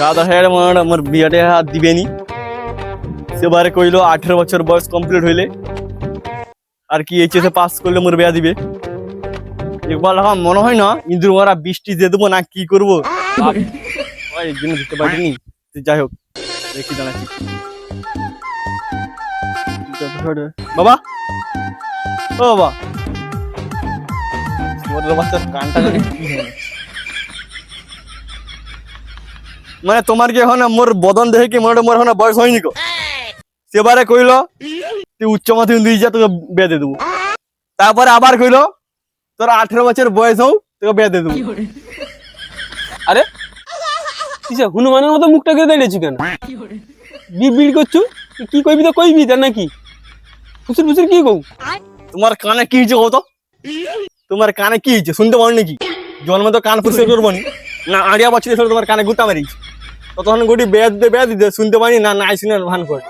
দাদা হ্যাঁ আমার আমার বিয়াটা হাত দিবেনি সেবারে কইলো আঠেরো বছর বয়স কমপ্লিট হইলে আর কি এইচএসে পাস করলে মোর বিয়া দিবে একবার আমার মনে হয় না ইন্দুর মারা বৃষ্টি দিয়ে দেবো না কি করব এই দিতে পারিনি যাই হোক দেখি জানাচ্ছি বাবা ও বাবা বাচ্চার কানটা কি না। মানে তোমার কি এখন মোর বদন দেখে কি মনে মোর এখন বয়স হয়নি কো সেবারে কইলো, তুই উচ্চ মাধ্যমিক দিয়ে যা তোকে দিয়ে দেবো। তারপরে আবার কইলো, তোর আঠেরো বছর বয়স হোক, তোকে দিয়ে দেবো। আরে হনুমানের মতো মুখটা করে দাঁড়িয়েছি কেন? বিড় করছু? কি কইবি তো কইবি তার নাকি? ফুসুর ফুসুর কি কও? তোমার কানে কি হয়েছে কত তোমার কানে কি হয়েছে? শুনতে পারো নাকি? জন্মে তো কান পরিষ্কার করব নি। না আড়িয়া বছর এসে তোমার কানে গুতা মারিস ততক্ষণ গুটি বেদ দে বেদ দিতে শুনতে পারি না নাই শুনে ভান করে।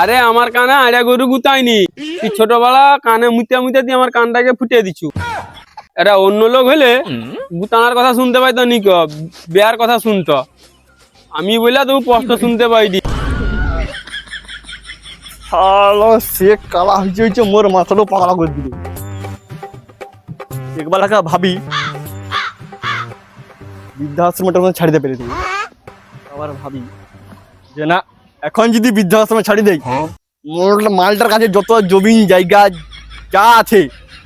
আরে আমার কানে আড়া গরু গুতাইনি তুই ছোটবেলা কানে মুতিয়া মুতিয়া দিয়ে আমার কানটাকে ফুটিয়ে দিছু। এটা অন্য লোক হলে গুতানার কথা শুনতে পাইতো নিক বেয়ার কথা শুনতো। আমি বললা তুমি স্পষ্ট শুনতে পাইনি। হ্যালো সে কালা হয়েছে মোর মাথাটাও পাগলা করে দিল। একবার ভাবি বৃদ্ধাশ্রমটা হয় ছাড়িতে পেরে দেবো আবার ভাবি যে না এখন যদি বৃদ্ধাশ্রমে ছাড়ি দেই মোর মালটার কাছে যত জমি জায়গা যা আছে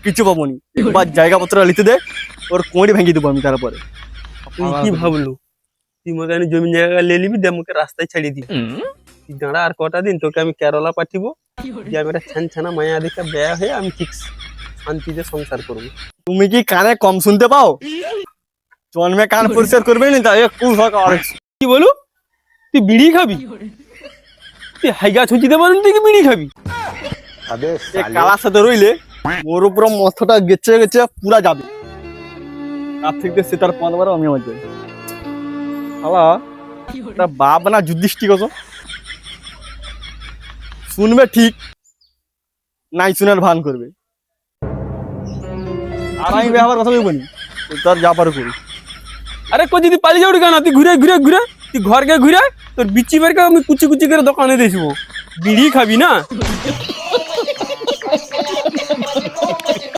কিছু পাবো নি। একবার জায়গাপত্র লিখে দে ওর কোঁড়ি ভেঙে দেবো আমি তারপরে। কি ভাবলু? তুই মতো আমি জমি জায়গা লে নিবি দিয়ে আমাকে রাস্তায় ছাড়িয়ে দিবি। তুই দাঁড়া আর কটা দিন তোকে আমি কেরলা পাঠিব। দিয়ে আমি একটা ছান ছানা মায়া দেখে ব্যয় হয়ে আমি ঠিক শান্তিতে সংসার করব। তুমি কি কানে কম শুনতে পাও? জন্মে কান পরিষ্কার করবে না তাই একটু সরকার কি বলু? তুই বিড়ি খাবি? তুই হাইগা ছুচিতে পারেন তুই কি বিড়ি খাবি? কালার সাথে রইলে ওর উপর মস্তাটা গেছে গেছে পুরা যাবে। তার থেকে সে তার পনেরো বারো আমি আমার যাই শালা তা বাপ না যুদ্ধিষ্টি কত শুনবে ঠিক নাই শুনার ভান করবে। আর আমি ব্যবহার কথা বলব তার যা পারে করি। আরে কই যদি পালিয়ে যাবি কেন? তুই ঘুরে ঘুরে ঘুরে, তুই ঘরকে ঘুরে, তোর বিচি বেরকে আমি কুচি কুচি করে দোকানে দিয়ে আসব। বিড়ি খাবি না?